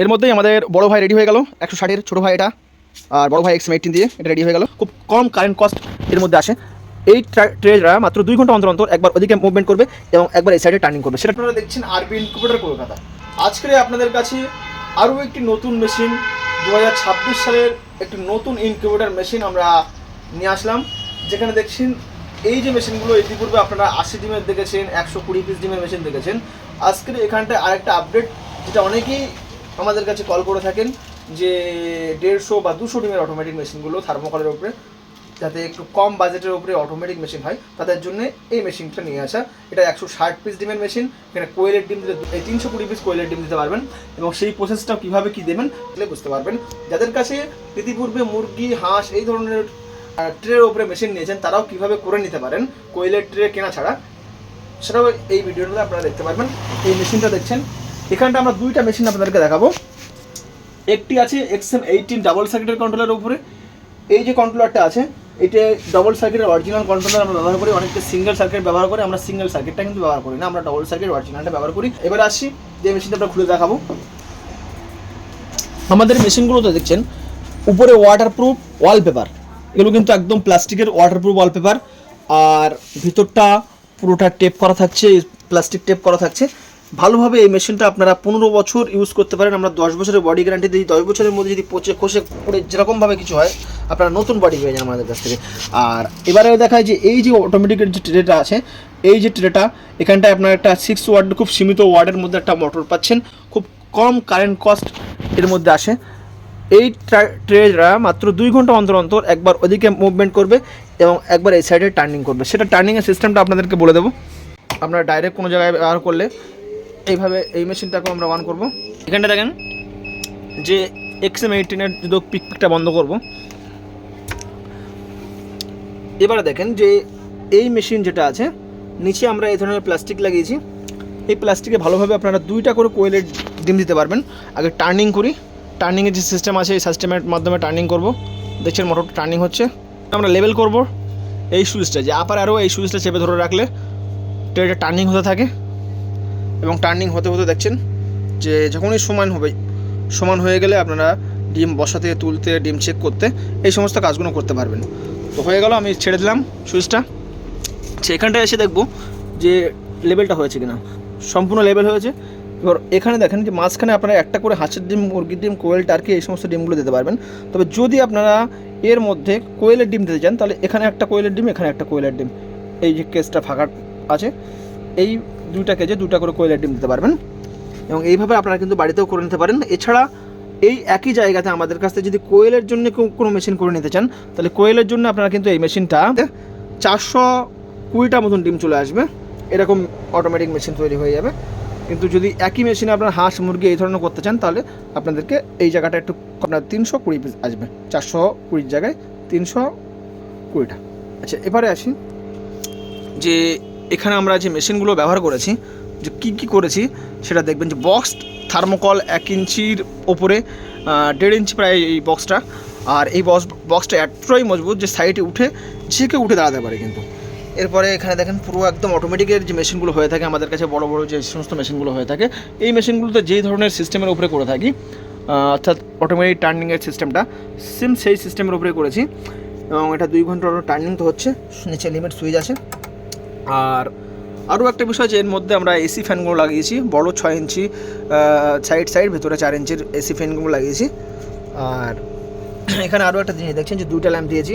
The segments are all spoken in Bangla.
এর মধ্যেই আমাদের বড় ভাই রেডি হয়ে গেল, একশো ষাটের ছোটো ভাই এটা। আর বড় ভাই এক্স এইটিন দিয়ে এটা রেডি হয়ে গেল। খুব কম কারেন্ট কস্ট এর মধ্যে আসে। এই ট্রেজরা মাত্র দুই ঘণ্টা অন্তর অন্তর একবার ওদিকে মুভমেন্ট করবে এবং একবার এই সাইডে টার্নিং করবে। সেটা আপনারা দেখছেন আরবি ইনকিউবেটর কলকাতা আজকে আপনাদের কাছে আরও একটি নতুন মেশিন দু হাজার ছাব্বিশ সালের একটি নতুন ইনকিউবেটর মেশিন আমরা নিয়ে আসলাম। যেখানে দেখছেন এই যে মেশিনগুলো ইতিপূর্বে আপনারা আশি ডিমের দেখেছেন, একশো কুড়ি পিস ডিমের মেশিন দেখেছেন। আজকের এখানটায় আরেকটা আপডেট যেটা অনেকেই আমাদের কাছে কল করে থাকেন যে দেড়শো বা দুশো ডিমের অটোমেটিক মেশিনগুলো থার্মোকলের উপরে, যাতে একটু কম বাজেটের উপরে অটোমেটিক মেশিন হয়, তাদের জন্য এই মেশিনটা নিয়ে আসা। এটা একশো ষাট পিস ডিমের মেশিন এখানে কোয়েলের ডিম দিতে, এই তিনশো কুড়ি পিস কোয়েলের ডিম দিতে পারবেন এবং সেই প্রসেসটা কীভাবে কী দেবেন তাহলে বুঝতে পারবেন। যাদের কাছে ইতিপূর্বে মুরগি, হাঁস এই ধরনের ট্রের উপরে মেশিন নিয়েছেন, তারাও কীভাবে করে নিতে পারেন? কোয়েলের ট্রে কেনা ছাড়া। সেটাও এই ভিডিওটাতে আপনারা দেখতে পারবেন। এই মেশিনটা দেখছেন এখানটা আমরা দুইটা মেশিন আপনাদেরকে দেখাবো। একটি আছে এক্সএম এইটিন ডাবল সার্কিটের কন্ট্রোলের উপরে। এই যে কন্ট্রোলারটা আছে, এটা ডবল সার্কিটের অরিজিনাল কন্ট্রোলার আমরা ব্যবহার করি। অনেকে সিঙ্গেল সার্কিট ব্যবহার করে। আমরা সিঙ্গেল সার্কিটটা কিন্তু ব্যবহার করি না। আমরা ডবল সার্কিট অরিজিনালটা ব্যবহার করি। এবার আসি, যে মেশিনটা আমরা খুলে দেখাবো। আমাদের মেশিনগুলোতে দেখছেন, উপরে ওয়াটারপ্রুফ ওয়ালপেপার এগুলো কিন্তু একদম প্লাস্টিকের ওয়াটারপ্রুফ ওয়ালপেপার আর ভিতরটা পুরোটা টেপ করা থাকছে প্লাস্টিক টেপ করা থাকছে। ভালোভাবে এই মেশিনটা আপনারা পনেরো বছর ইউজ করতে পারেন। আমরা দশ বছরের বডি গ্যারান্টি দিই, দশ বছরের মধ্যে যদি পচে কষে পড়ে যেরকমভাবে কিছু হয়, আপনারা নতুন বডি পেয়ে যান আমাদের কাছ থেকে। আর এবারে দেখায় যে এই যে অটোমেটিকের যে ট্রেটা আছে, এই যে ট্রেটা এখানটায় আপনার একটা সিক্স ওয়ার্ড খুব সীমিত ওয়ার্ডের মধ্যে একটা মোটর পাচ্ছেন। খুব কম কারেন্ট কস্ট এর মধ্যে আসে। এই ট্রেজরা মাত্র দুই ঘণ্টা অন্তর অন্তর একবার ওদিকে মুভমেন্ট করবে এবং একবার এই সাইডে টার্নিং করবে। সেটা টার্নিংয়ের সিস্টেমটা আপনাদেরকে বলে দেবো। আপনারা ডাইরেক্ট কোনো জায়গায় ব্যবহার করলে এইভাবে এই মেশিনটাকে আমরা অন করব। এখানটা দেখেন, যে এক্সএম এইটিনের যদি পিক পিকটা বন্ধ করব। এবারে দেখেন যে এই মেশিন যেটা আছে, নিচে আমরা এই ধরনের প্লাস্টিক লাগিয়েছি। এই প্লাস্টিকে ভালোভাবে আপনারা দুইটা করে কোয়েলের ডিম দিতে পারবেন। আগে টার্নিং করি। টার্নিংয়ের যে সিস্টেম আছে, এই সিস্টেমের মাধ্যমে টার্নিং করব। দেখছেন মোটরটা টার্নিং হচ্ছে। আমরা লেভেল করব। এই সুইচটা যে আপার আরও এই সুইচটা চেপে ধরে রাখলে ট্রেটা টার্নিং হতে থাকে। এবং টার্নিং হতে হতে দেখছেন যে যখনই সমান হবে, সমান হয়ে গেলে আপনারা ডিম বসাতে, তুলতে, ডিম চেক করতে এই সমস্ত কাজগুলো করতে পারবেন। তো হয়ে গেল, আমি ছেড়ে দিলাম সুইচটা। সেখানটায় এসে দেখব যে লেভেলটা হয়েছে কিনা। সম্পূর্ণ লেভেল হয়েছে। এবার এখানে দেখেন যে মাঝখানে আপনারা একটা করে হাঁসের ডিম, মুরগির ডিম, কোয়েল, টার্কি এই সমস্ত ডিমগুলো দিতে পারবেন। তবে যদি আপনারা এর মধ্যে কোয়েলের ডিম দিতে চান, তাহলে এখানে একটা কোয়েলের ডিম, এখানে একটা কোয়েলের ডিম। এই যে কেসটা ফাঁকা আছে, এই দুইটা কেজি দুটা করে কোয়েলের ডিম দিতে পারবেন। এবং এইভাবে আপনারা কিন্তু বাড়িতেও করে নিতে পারেন। এছাড়া এই একই জায়গাতে আমাদের কাছ থেকে যদি কোয়েলের জন্য কোনো মেশিন করে নিতে চান, তাহলে কোয়েলের জন্য আপনারা কিন্তু এই মেশিনটা চারশো কুড়িটা মতন ডিম চলে আসবে। এরকম অটোমেটিক মেশিন তৈরি হয়ে যাবে। কিন্তু যদি একই মেশিনে আপনার হাঁস, মুরগি এই ধরনের করতে চান, তাহলে আপনাদেরকে এই জায়গাটা একটু আপনার তিনশো কুড়ি পিস আসবে। চারশো কুড়ির জায়গায় তিনশো কুড়িটা। আচ্ছা এবারে আসি যে এখানে আমরা যে মেশিনগুলো ব্যবহার করেছি, যে কী কী করেছি, সেটা দেখবেন যে বক্স থার্মোকল এক ইঞ্চির ওপরে দেড় ইঞ্চি প্রায় এই বক্সটা আর এই বক্স বক্সটা এতটাই মজবুত যে সাইডে উঠে যে কেউ উঠে দাঁড়াতে পারে কিন্তু। এরপরে এখানে দেখেন পুরো একদম অটোমেটিকের যে মেশিনগুলো হয়ে থাকে, আমাদের কাছে বড় বড় যে সমস্ত মেশিনগুলো হয়ে থাকে, এই মেশিনগুলোতে যেই ধরনের সিস্টেমের উপরে করে থাকি অর্থাৎ অটোমেটিক টার্নিংয়ের সিস্টেমটা সেম সেই সিস্টেমের উপরে করেছি। এবং এটা দুই ঘণ্টা টার্নিং তো হচ্ছে, নিচে লিমিট সুইচ আছে। আর আরও একটা বিষয় যে এর মধ্যে আমরা এসি ফ্যানগুলো লাগিয়েছি, বড় ছয় ইঞ্চি সাইড সাইড ভেতরে চার ইঞ্চির এসি ফ্যানগুলো লাগিয়েছি। আর এখানে আরও একটা জিনিস দেখছেন যে দুইটা ল্যাম্প দিয়েছি।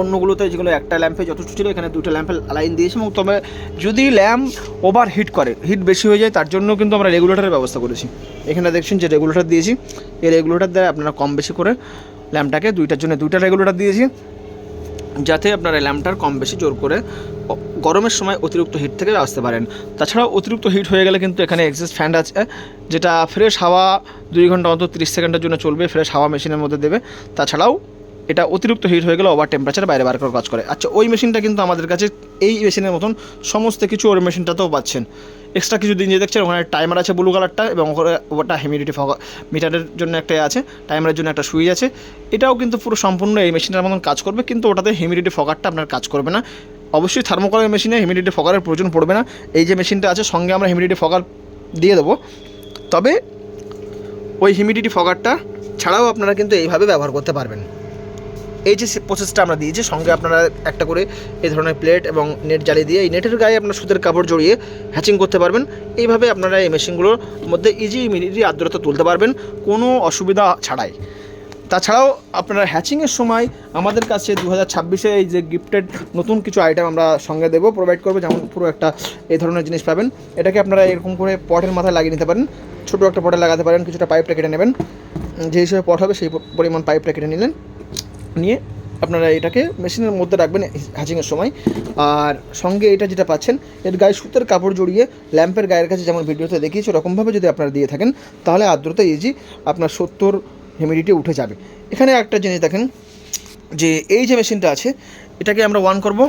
অন্যগুলোতে যেগুলো একটা ল্যাম্পে যথেষ্ট ছিল, এখানে দুটো ল্যাম্পে লাইন দিয়েছি এবং তবে যদি ল্যাম্প ওভার হিট করে হিট বেশি হয়ে যায়, তার জন্য কিন্তু আমরা রেগুলেটরের ব্যবস্থা করেছি। এখানে দেখছেন যে রেগুলেটর দিয়েছি। এই রেগুলেটর দ্বারা আপনারা কম বেশি করে ল্যাম্পটাকে দুইটার জন্য দুইটা রেগুলেটর দিয়েছি। যাতে আপনারা ল্যাম্পটার কম বেশি জোর করে গরমের সময় অতিরিক্ত হিট থেকে আসতে পারেন। তাছাড়াও অতিরিক্ত হিট হয়ে গেলে কিন্তু এখানে এক্সিস্ট ফ্যান আছে, যেটা ফ্রেশ হাওয়া দুই ঘণ্টা অন্তত তিরিশ সেকেন্ডের জন্য চলবে ফ্রেশ হাওয়া মেশিনের মধ্যে দেবে। তাছাড়াও এটা অতিরিক্ত হিট হয়ে গেলে ওভার টেম্পারেচার বাইরে বার করে কাজ করে। আচ্ছা ওই মেশিনটা কিন্তু আমাদের কাছে এই মেশিনের মতন সমস্ত কিছু ওই মেশিনটাতেও পাচ্ছেন। এক্সট্রা কিছু দিন যে দেখছেন, ওখানে টাইমার আছে ব্লু কালারটা এবং ওখানে ওটা হিউমিডিটি মিটারের জন্য একটা আছে টাইমারের জন্য একটা সুইচ আছে। এটাও কিন্তু পুরো সম্পূর্ণ এই মেশিনটার মতন কাজ করবে, কিন্তু ওটাতে হিউমিডিটি ফগারটা আপনার কাজ করবে না। অবশ্যই থার্মোকলের মেশিনে হিউমিডিটি ফগারের প্রয়োজন পড়বে না। এই যে মেশিনটা আছে, সঙ্গে আমরা হিউমিডিটি ফগার দিয়ে দেবো। তবে ওই হিউমিডিটি ফগারটা ছাড়াও আপনারা কিন্তু এইভাবে ব্যবহার করতে পারবেন। এই যে প্রসেসটা আমরা দিয়েছি, সঙ্গে আপনারা একটা করে এই ধরনের প্লেট এবং নেট জ্বালিয়ে দিয়ে এই নেটের গায়ে আপনার সুতের কাপড় জড়িয়ে হ্যাচিং করতে পারবেন। এইভাবে আপনারা এই মেশিনগুলোর মধ্যে ইজি ইমিডিয়েটলি আর্দ্রতা তুলতে পারবেন, কোনো অসুবিধা ছাড়াই। তাছাড়াও আপনারা হ্যাচিংয়ের সময় আমাদের কাছে দু হাজার ছাব্বিশে এই যে গিফটেড নতুন কিছু আইটেম আমরা সঙ্গে দেবো প্রোভাইড করব, যেমন পুরো একটা এই ধরনের জিনিস পাবেন। এটাকে আপনারা এরকম করে পটের মাথায় লাগিয়ে নিতে পারেন, ছোটো একটা পটে লাগাতে পারেন, কিছুটা পাইপটা কেটে নেবেন। যে হিসেবে পট হবে সেই পরিমাণ পাইপটা কেটে নিলেন। নিয়ে আপনারা এটাকে মেশিনের মধ্যে রাখবেন হ্যাচিংয়ের সময়। আর সঙ্গে এটা যেটা পাচ্ছেন, এর গায়ে সুতের কাপড় জড়িয়ে ল্যাম্পের গায়ের কাছে যেমন ভিডিওতে দেখিয়েছি, ওরকমভাবে যদি আপনারা দিয়ে থাকেন, তাহলে আর্দ্রতা ইজি আপনার সত্তর হিউমিডিটি উঠে যাবে। এখানে একটা জিনিস দেখেন, যে এই যে মেশিনটা আছে, এটাকে আমরা ওয়ান করব।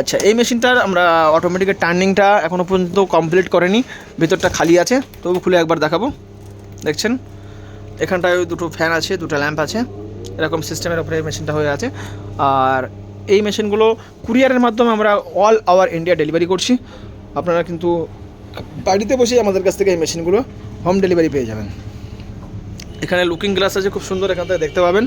আচ্ছা এই মেশিনটার আমরা অটোমেটিকের টার্নিংটা এখনও পর্যন্ত কমপ্লিট করেনি, ভেতরটা খালি আছে। তবু খুলে একবার দেখাবো। দেখছেন? এখানটায় দুটো ফ্যান আছে, দুটো ল্যাম্প আছে। এরকম সিস্টেমের উপরে এই মেশিনটা হয়ে আছে। আর এই মেশিনগুলো কুরিয়ারের মাধ্যমে আমরা অল আওয়ার ইন্ডিয়া ডেলিভারি করছি। আপনারা কিন্তু বাড়িতে বসেই আমাদের কাছ থেকে এই মেশিনগুলো হোম ডেলিভারি পেয়ে যাবেন। এখানে লুকিং গ্লাস আছে, খুব সুন্দর, এখান থেকে দেখতে পাবেন।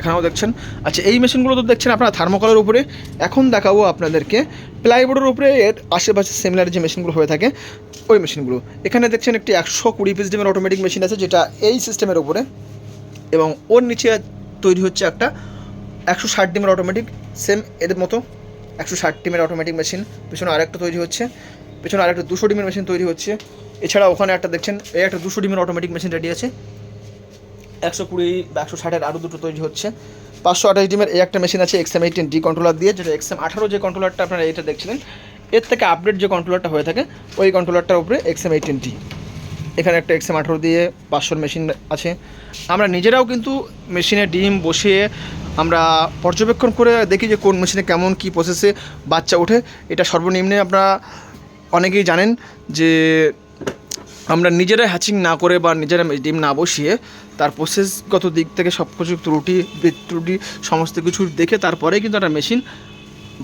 এখানেও দেখছেন। আচ্ছা এই মেশিনগুলো তো দেখছেন আপনারা থার্মোকলের উপরে। এখন দেখাবো আপনাদেরকে প্লাইবোর্ডের উপরে, এর আশেপাশে সিমিলার যে মেশিনগুলো হয়ে থাকে, ওই মেশিনগুলো এখানে দেখছেন একটি একশো কুড়ি পিস ডিমের অটোমেটিক মেশিন আছে, যেটা এই সিস্টেমের উপরে। এবং ওর নিচে তৈরি হচ্ছে একটা একশো ষাট ডিমের অটোমেটিক সেম এদের মতো একশো ষাট ডিমের অটোমেটিক মেশিন পিছনে আরেকটা তৈরি হচ্ছে, পিছনে আরেকটা দুশো ডিমের মেশিন তৈরি হচ্ছে। এছাড়া ওখানে একটা দেখছেন, এই একটা দুশো ডিমের অটোমেটিক মেশিন রেডি আছে। একশো কুড়ি বা একশো ষাটের আরও দুটো তৈরি হচ্ছে। পাঁচশো আঠাশ ডিমের এই একটা মেশিন আছে এক্সএম এইটিন ডি কন্ট্রোলার দিয়ে, যেটা এক্সএম আঠারো যে কন্ট্রোলারটা আপনারা এটা দেখছিলেন, এর থেকে আপডেট যে কন্ট্রোলারটা হয়ে থাকে, ওই কন্ট্রোলারটার উপরে এক্সএম এইটিন ডি এখানে একটা এক্সএম আঠারো দিয়ে পাঁচশোর মেশিন আছে। আমরা নিজেরাও কিন্তু মেশিনে ডিম বসিয়ে আমরা পর্যবেক্ষণ করে দেখি যে কোন মেশিনে কেমন কী প্রসেসে বাচ্চা ওঠে। এটা সর্বনিম্নে আপনারা অনেকেই জানেন যে আমরা নিজেরা হ্যাচিং না করে বা নিজেরা ডিম না বসিয়ে তার প্রসেসগত দিক থেকে সব কিছু ত্রুটি ত্রুটি সমস্ত কিছু দেখে তারপরেই কিন্তু একটা মেশিন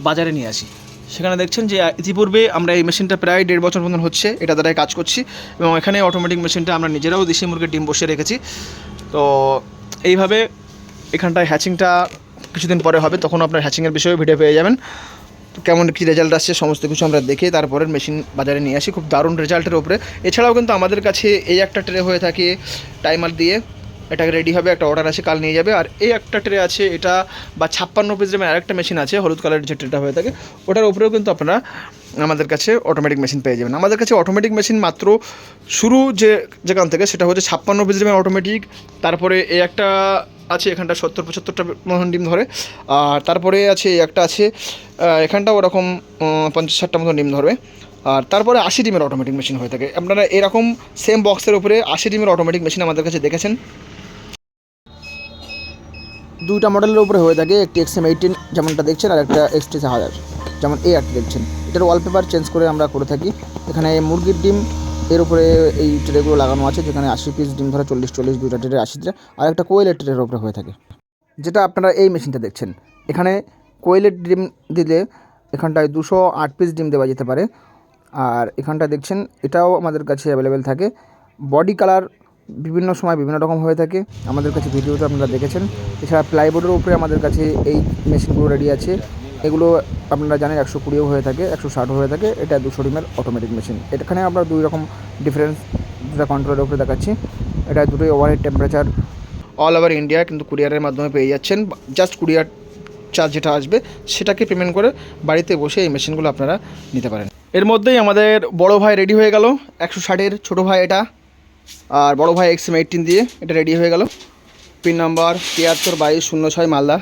বাজারে নিয়ে আসি। সেখানে দেখছেন যে ইতিপূর্বে আমরা এই মেশিনটা প্রায় দেড় বছর মতন হচ্ছে, এটা দ্বারাই কাজ করছি এবং এখানে অটোমেটিক মেশিনটা আমরা নিজেরাও দেশি মুরগির ডিম বসে রেখেছি। তো এইভাবে এখানটায় হ্যাচিংটা কিছুদিন পরে হবে, তখন আপনার হ্যাচিংয়ের বিষয়ে ভিডিও পেয়ে যাবেন। তো কেমন কী রেজাল্ট আসছে সমস্ত কিছু আমরা দেখে তারপরে মেশিন বাজারে নিয়ে আসি, খুব দারুণ রেজাল্টের উপরে। এছাড়াও কিন্তু আমাদের কাছে এই একটা ট্রে হয়ে থাকে টাইমার দিয়ে। এটা রেডি হবে, একটা অর্ডার আছে, কাল নিয়ে যাবে। আর এই একটা ট্রে আছে, এটা বা ছাপ্পান্ন পিস র্যামের আরেকটা মেশিন আছে, হলুদ কালারের যে ট্রেটা হয়ে থাকে, ওটার উপরেও কিন্তু আপনারা আমাদের কাছে অটোমেটিক মেশিন পেয়ে যাবেন। আমাদের কাছে অটোমেটিক মেশিন মাত্র শুরু যে, যেখান থেকে, সেটা হচ্ছে ছাপ্পান্ন পিস র্যামের অটোমেটিক তারপরে এই একটা আছে, এখানটা সত্তর পঁচাত্তরটা মতন ডিম ধরে, আর তারপরে আছে, এই একটা আছে এখানটাও ওরকম পঞ্চাশ ষাটটা মতন ডিম ধরবে। আর তারপরে আশি ডিমের অটোমেটিক মেশিন হয়ে থাকে। আপনারা এরকম সেম বক্সের উপরে আশি ডিমের অটোমেটিক মেশিন আমাদের কাছে দেখেছেন। দুইটা মডেলের উপরে হয়ে থাকে একটি এক্স এম এইটিন যেমনটা দেখছেন, আর একটা এক্সটি হাজার, যেমন এই একটা দেখছেন। এটার ওয়ালপেপার চেঞ্জ করে আমরা করে থাকি। এখানে মুরগির ডিম, এর উপরে এই ট্রেগুলো লাগানো আছে, যেখানে আশি পিস ডিম ধরে চল্লিশ চল্লিশ দুইটা ট্রে আশি ট্রে আর একটা কোয়েলের ট্রের উপরে হয়ে থাকে। যেটা আপনারা এই মেশিনটা দেখছেন। এখানে কোয়েলের ডিম দিলে এখানটায় দুশো আট পিস ডিম দেওয়া যেতে পারে। আর এখানটা দেখছেন, এটাও আমাদের কাছে অ্যাভেলেবেল থাকে। বডি কালার বিভিন্ন সময় বিভিন্ন রকম হয়ে থাকে। আমাদের কাছে ভিডিওতে আপনারা দেখেছেন। এছাড়া প্লাইবোর্ডের উপরে আমাদের কাছে এই মেশিনগুলো রেডি আছে। এগুলো আপনারা জানেন একশো কুড়িও হয়ে থাকে, একশো ষাটও হয়ে থাকে। এটা দুশো ডিমের অটোমেটিক মেশিন এখানে আমরা দুই রকম ডিফারেন্স দুটা কন্ট্রোলের উপরে দেখাচ্ছি। এটা দুটোই overhead temperature all over India কিন্তু কুরিয়ারের মাধ্যমে পেয়ে যাচ্ছেন। জাস্ট কুরিয়ার চার্জ যেটা আসবে, সেটাকে পেমেন্ট করে বাড়িতে বসে এই মেশিনগুলো আপনারা নিতে পারেন। এর মধ্যেই আমাদের বড় ভাই রেডি হয়ে গেল। একশো ষাটের ছোটো ভাই এটা। আর বড় ভাই এক্সএম এইটিন দিয়ে এটা রেডি হয়ে গেল। পিন নাম্বার তিয়াত্তর বাইশ শূন্য ছয় মালদা।